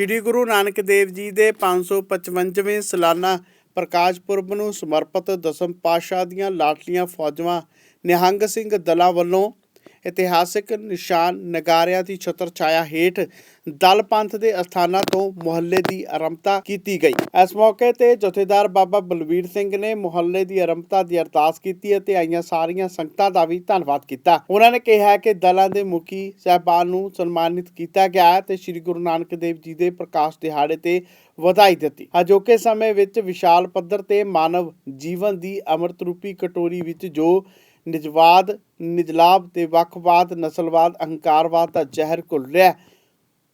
ਸ੍ਰੀ ਗੁਰੂ ਨਾਨਕ ਦੇਵ ਜੀ ਦੇ 555ਵੇਂ ਸਾਲਾਨਾ ਪ੍ਰਕਾਸ਼ ਪੁਰਬ ਨੂੰ ਸਮਰਪਿਤ ਦਸਮ ਪਾਤਸ਼ਾਹ ਦੀਆਂ ਲਾਟਲੀਆਂ ਫੌਜਾਂ ਨਿਹੰਗ ਸਿੰਘ ਦਲਾਂ ਵੱਲੋਂ ਇਤਿਹਾਸਿਕ ਨਿਸ਼ਾਨ ਨਗਾਰਿਆਂ ਦੀ ਛਤਰ ਛਾਇਆ ਹੇਠ ਦਲ ਪੰਥ ਦੇ ਅਸਥਾਨਾਂ ਤੋਂ ਮੁਹੱਲੇ ਦੀ ਆਰੰਭਤਾ ਕੀਤੀ ਗਈ। ਇਸ ਮੌਕੇ ਤੇ ਜਥੇਦਾਰ ਬਾਬਾ ਬਲਵੀਰ ਸਿੰਘ ਨੇ ਮੁਹੱਲੇ ਦੀ ਆਰੰਭਤਾ ਦੀ ਅਰਦਾਸ ਕੀਤੀ ਅਤੇ ਆਈਆਂ ਸਾਰੀਆਂ ਸੰਗਤਾਂ ਦਾ ਵੀ ਧੰਨਵਾਦ ਕੀਤਾ। ਉਹਨਾਂ ਨੇ ਕਿਹਾ ਕਿ ਦਲਾਂ ਦੇ ਮੁਖੀ ਸਹਿਬਾਨ ਨੂੰ ਸਨਮਾਨਿਤ ਕੀਤਾ ਗਿਆ ਤੇ ਸ੍ਰੀ ਗੁਰੂ ਨਾਨਕ ਦੇਵ ਜੀ ਦੇ ਪ੍ਰਕਾਸ਼ ਦਿਹਾੜੇ ਤੇ ਵਧਾਈ ਦਿੱਤੀ। ਅਜੋਕੇ ਸਮੇਂ ਵਿੱਚ ਵਿਸ਼ਾਲ ਪੱਧਰ ਤੇ ਮਾਨਵ ਜੀਵਨ ਦੀ ਅੰਮ੍ਰਿਤ ਰੂਪੀ ਕਟੋਰੀ ਵਿੱਚ ਜੋ ਨਿਜਵਾਦ ਨਿਜਲਾਬ ਤੇ ਵੱਖਵਾਦ, ਨਸਲਵਾਦ, ਅਹੰਕਾਰਵਾਦ ਦਾ ਜ਼ਹਿਰ ਘੁਲ ਰਿਹਾ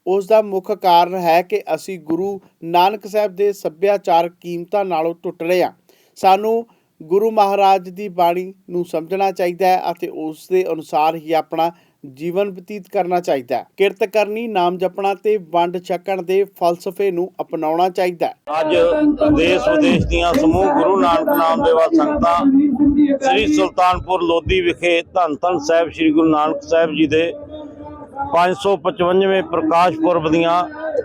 ਉਸ ਦਾ ਮੁੱਖ ਕਾਰਨ ਹੈ ਕਿ ਅਸੀਂ ਗੁਰੂ ਨਾਨਕ ਸਾਹਿਬ ਦੇ ਸੱਭਿਆਚਾਰ ਕੀਮਤਾਂ ਨਾਲੋਂ ਟੁੱਟ ਰਹੇ ਹਾਂ। ਸਾਨੂੰ ਗੁਰੂ ਮਹਾਰਾਜ ਦੀ ਬਾਣੀ ਨੂੰ ਸਮਝਣਾ ਚਾਹੀਦਾ ਹੈ ਅਤੇ ਉਸ ਦੇ ਅਨੁਸਾਰ ਹੀ ਆਪਣਾ ਜੀਵਨ ਬਤੀਤ ਕਰਨਾ ਚਾਹੀਦਾ ਹੈ। ਕਿਰਤ ਕਰਨੀ, ਨਾਮ ਜਪਣਾ ਤੇ ਵੰਡ ਛਕਣ ਦੇ ਫਲਸਫੇ ਨੂੰ ਅਪਣਾਉਣਾ ਚਾਹੀਦਾ ਹੈ। ਅੱਜ ਦੇਸ਼ ਵਿਦੇਸ਼ ਦੀਆਂ ਸਮੂਹ ਗੁਰੂ ਨਾਨਕ ਨਾਮ ਦੇਵਾ ਸੰਗਤਾਂ ਸ੍ਰੀ ਸੁਲਤਾਨਪੁਰ ਲੋਧੀ ਵਿਖੇ ਧੰਨ ਧੰਨ ਸਾਹਿਬ ਸ੍ਰੀ ਗੁਰੂ ਨਾਨਕ ਸਾਹਿਬ ਜੀ ਦੇ 555ਵੇਂ ਪ੍ਰਕਾਸ਼ ਪੁਰਬ ਦੀਆਂ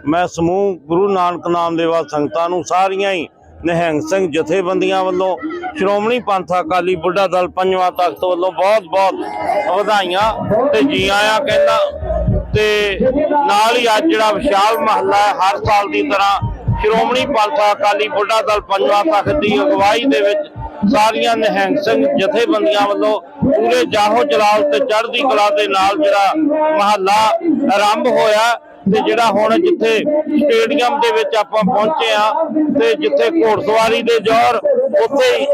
ਮੈਂ ਸਮੂਹ ਗੁਰੂ ਨਾਨਕ ਨਾਮ ਦੇਵਾ ਸੰਗਤਾਂ ਨੂੰ ਸਾਰੀਆਂ ਹੀ ਨਿਹੰਗ ਸਿੰਘ ਜਥੇਬੰਦੀਆਂ ਵੱਲੋਂ ਸ਼੍ਰੋਮਣੀ ਪੰਥ ਅਕਾਲੀ ਬੁੱਢਾ ਦਲ ਪੰਜਵਾਂ ਤਖਤ ਵੱਲੋਂ ਬਹੁਤ ਬਹੁਤ ਵਧਾਈਆਂ ਤੇ ਜੀ ਆਇਆਂ ਕਹਿੰਦਾ ਤੇ ਨਾਲ ਹੀ ਅੱਜ ਜਿਹੜਾ ਵਿਸ਼ਾਲ ਮਹੱਲਾ ਹੈ, ਹਰ ਸਾਲ ਦੀ ਤਰ੍ਹਾਂ ਸ਼੍ਰੋਮਣੀ ਪੰਥ ਅਕਾਲੀ ਬੁੱਢਾ ਦਲ ਪੰਜਵਾਂ ਤਖਤ ਦੀ ਅਗਵਾਈ ਦੇ ਵਿੱਚ ਸਾਰੀਆਂ ਨਿਹੰਗ ਸਿੰਘ ਜਥੇਬੰਦੀਆਂ ਵੱਲੋਂ ਪੂਰੇ ਜਾਹੋ ਜਲਾਲ ਤੇ ਚੜ੍ਹਦੀ ਕਲਾ ਦੇ ਨਾਲ ਜਿਹੜਾ ਮਹੱਲਾ ਆਰੰਭ ਹੋਇਆ। ਤੇ ਜਿਹੜਾ ਹੁਣ ਜਿੱਥੇ ਸਟੇਡੀਅਮ ਦੇ ਵਿੱਚ ਆਪਾਂ ਪਹੁੰਚੇ ਆ ਤੇ ਜਿੱਥੇ ਘੋੜਸਵਾਰੀ ਦੇ ਜੋਰ ਉੱਥੇ ਹੀ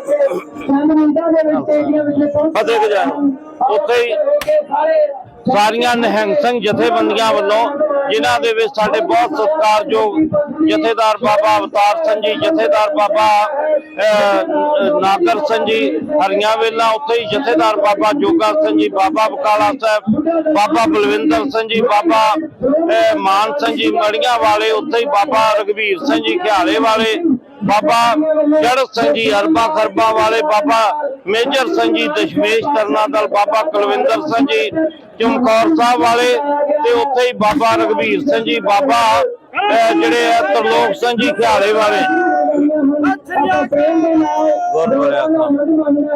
ਫਤਿਹ ਗਜਾਨ ਉੱਥੇ ਹੀ ਸਾਰੀਆਂ ਨਿਹੰਗ ਸਿੰਘ ਜਥੇਬੰਦੀਆਂ ਵੱਲੋਂ ਜਿਨ੍ਹਾਂ ਦੇ ਵਿੱਚ ਸਾਡੇ ਬਹੁਤ ਸਤਿਕਾਰਯੋਗ ਜਥੇਦਾਰ ਬਾਬਾ ਅਵਤਾਰ ਸਿੰਘ ਜੀ, ਜਥੇਦਾਰ ਬਾਬਾ ਨਾਦਰ ਸਿੰਘ ਜੀ, ਹਰੀਆਂ ਵੇਲਾ, ਉੱਥੇ ਹੀ ਜਥੇਦਾਰ ਬਾਬਾ ਜੋਗਾ ਸਿੰਘ ਜੀ, ਬਾਬਾ ਬਕਾਲਾ ਸਾਹਿਬ, ਬਾਬਾ ਬਲਵਿੰਦਰ ਸਿੰਘ ਜੀ, ਬਾਬਾ ਮਾਨ ਸਿੰਘ ਜੀ, ਮੜੀਆਂ ਵਾਲੇ, ਉੱਥੇ ਹੀ ਬਾਬਾ ਰਗਵੀਰ ਸਿੰਘ ਜੀ ਖਿਆਲੇ ਵਾਲੇ, ਬਾਬਾ ਜੜ ਸਿੰਘ ਜੀ, ਅਰਬਾ ਖਰਬਾ ਵਾਲੇ, ਬਾਬਾ ਮੇਜਰ ਸਿੰਘ ਜੀ, ਦਸ਼ਮੇਸ਼ ਤਰਨਾ ਦਲ, ਬਾਬਾ ਕੁਲਵਿੰਦਰ ਸਿੰਘ ਜੀ ਚਮਕੌਰ ਸਾਹਿਬ ਵਾਲੇ ਤੇ ਉੱਥੇ ਹੀ ਬਾਬਾ ਰਗਵੀਰ ਸਿੰਘ ਜੀ, ਬਾਬਾ ਜਿਹੜੇ ਆ ਤਰਲੋਕ ਸਿੰਘ ਜੀ ਖਿਆਲੇ ਵਾਲੇ।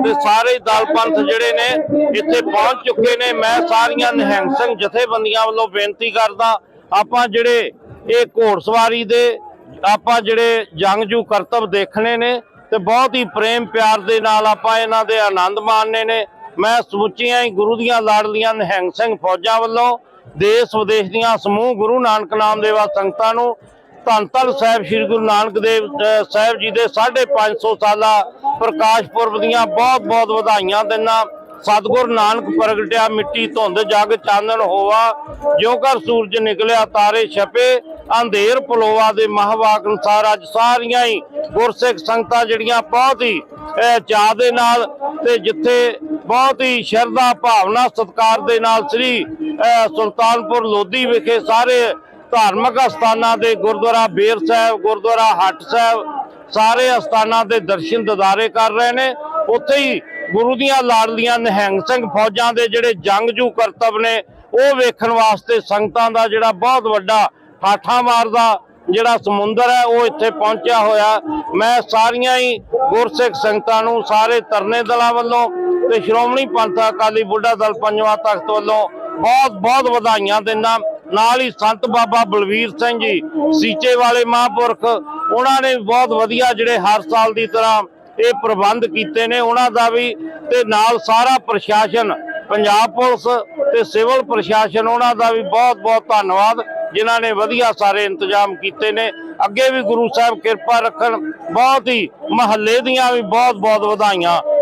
ਤੇ ਸਾਰੇ ਦਲ ਪੰਥ ਜਿਹੜੇ ਨੇ, ਇੱਥੇ ਪਹੁੰਚ ਚੁੱਕੇ ਨੇ। ਮੈਂ ਸਾਰੀਆਂ ਨਿਹੰਗ ਸਿੰਘ ਜਥੇਬੰਦੀਆਂ ਵੱਲੋਂ ਬੇਨਤੀ ਕਰਦਾ, ਆਪਾਂ ਜਿਹੜੇ ਇਹ ਘੋੜਸਵਾਰੀ ਦੇ, ਆਪਾਂ ਜਿਹੜੇ ਜੰਗਜੂ ਕਰਤੱਵ ਦੇਖਣੇ ਨੇ ਤੇ ਬਹੁਤ ਹੀ ਪ੍ਰੇਮ ਪਿਆਰ ਦੇ ਨਾਲ ਆਪਾਂ ਇਹਨਾਂ ਦੇ ਆਨੰਦ ਮਾਣਨੇ ਨੇ। ਮੈਂ ਸਮੁੱਚੀਆਂ ਹੀ ਗੁਰੂ ਦੀਆਂ ਲਾਡਲੀਆਂ ਨਿਹੰਗ ਸਿੰਘ ਫੌਜਾਂ ਵੱਲੋਂ ਦੇਸ਼ ਵਿਦੇਸ਼ ਦੀਆਂ ਸਮੂਹ ਗੁਰੂ ਨਾਨਕ ਨਾਮ ਦੇਵਾ ਸੰਗਤਾਂ ਨੂੰ ਧੰਨ ਸਾਹਿਬ ਸ੍ਰੀ ਗੁਰੂ ਨਾਨਕ ਦੇਵ ਸਾਹਿਬ ਜੀ ਦੇ 550 ਸਾਲਾ ਪ੍ਰਕਾਸ਼ ਪੁਰਬ ਦੀਆਂ ਬਹੁਤ ਬਹੁਤ ਵਧਾਈਆਂ ਦਿੰਦਾ। ਸਤਿਗੁਰ ਨਾਨਕ ਪ੍ਰਗਟਿਆ ਮਿੱਟੀ ਧੁੰਦ ਜਗ ਚਾਨਣ ਹੋਵਾ ਜਿਉ ਕਰ ਸੂਰਜ ਨਿਕਲਿਆ ਤਾਰੇ ਛਪੇ ਅੰਧੇਰ ਪਲੋਵਾ ਦੇ ਮਹਵਾਕ ਅਨੁਸਾਰ ਅੱਜ ਸਾਰੀਆਂ ਹੀ ਗੁਰਸਿੱਖ ਸੰਗਤਾਂ ਜਿਹੜੀਆਂ ਬਹੁਤ ਹੀ ਅਹ, ਚਾਅ ਦੇ ਨਾਲ ਤੇ ਜਿੱਥੇ ਬਹੁਤ ਹੀ ਸ਼ਰਧਾ ਭਾਵਨਾ ਸਤਿਕਾਰ ਦੇ ਨਾਲ ਸ੍ਰੀ ਸੁਲਤਾਨਪੁਰ ਲੋਧੀ ਵਿਖੇ ਸਾਰੇ ਧਾਰਮਿਕ ਅਸਥਾਨਾਂ ਦੇ ਗੁਰਦੁਆਰਾ ਬੇਰ ਸਾਹਿਬ, ਗੁਰਦੁਆਰਾ ਹੱਟ ਸਾਹਿਬ ਸਾਰੇ ਅਸਥਾਨਾਂ ਦੇ ਦਰਸ਼ਨ ਦਿਦਾਰੇ ਕਰ ਰਹੇ ਨੇ। ਉੱਥੇ ਹੀ ਗੁਰੂ ਦੀਆਂ ਲਾੜਲੀਆਂ ਨਿਹੰਗ ਸਿੰਘ ਫੌਜਾਂ ਦੇ ਜਿਹੜੇ ਜੰਗਜੂ ਕਰਤੱਵ ਨੇ, ਉਹ ਵੇਖਣ ਵਾਸਤੇ ਸੰਗਤਾਂ ਦਾ ਜਿਹੜਾ ਬਹੁਤ ਵੱਡਾ ਠਾਠਾ ਮਾਰਦਾ ਜਿਹੜਾ ਸਮੁੰਦਰ ਹੈ, ਉਹ ਇੱਥੇ ਪਹੁੰਚਿਆ ਹੋਇਆ। ਮੈਂ ਸਾਰੀਆਂ ਹੀ ਗੁਰਸਿੱਖ ਸੰਗਤਾਂ ਨੂੰ, ਸਾਰੇ ਤਰਨੇ ਦਲਾਂ ਵੱਲੋਂ ਤੇ ਸ਼੍ਰੋਮਣੀ ਪੰਥ ਅਕਾਲੀ ਬੁੱਢਾ ਦਲ ਪੰਜਵਾਂ ਤਖਤ ਵੱਲੋਂ ਬਹੁਤ ਬਹੁਤ ਵਧਾਈਆਂ ਦਿੰਦਾ। ਨਾਲ ਹੀ ਸੰਤ ਬਾਬਾ ਬਲਵੀਰ ਸਿੰਘ ਜੀ, ਸੀਚੇ ਵਾਲੇ ਮਹਾਂਪੁਰਖ, ਉਹਨਾਂ ਨੇ ਵੀ ਬਹੁਤ ਵਧੀਆ ਜਿਹੜੇ ਹਰ ਸਾਲ ਦੀ ਤਰ੍ਹਾਂ ਇਹ ਪ੍ਰਬੰਧ ਕੀਤੇ ਨੇ। ਉਹਨਾਂ ਦਾ ਵੀ ਤੇ ਨਾਲ ਸਾਰਾ ਪ੍ਰਸ਼ਾਸਨ, ਪੰਜਾਬ ਪੁਲਿਸ ਤੇ ਸਿਵਲ ਪ੍ਰਸ਼ਾਸਨ, ਉਹਨਾਂ ਦਾ ਵੀ ਬਹੁਤ ਬਹੁਤ ਧੰਨਵਾਦ, ਜਿਨ੍ਹਾਂ ਨੇ ਵਧੀਆ ਸਾਰੇ ਇੰਤਜ਼ਾਮ ਕੀਤੇ ਨੇ। ਅੱਗੇ ਵੀ ਗੁਰੂ ਸਾਹਿਬ ਕਿਰਪਾ ਰੱਖਣ, ਬਹੁਤ ਹੀ ਮਹੱਲੇ ਦੀਆਂ ਵੀ ਬਹੁਤ ਬਹੁਤ ਵਧਾਈਆਂ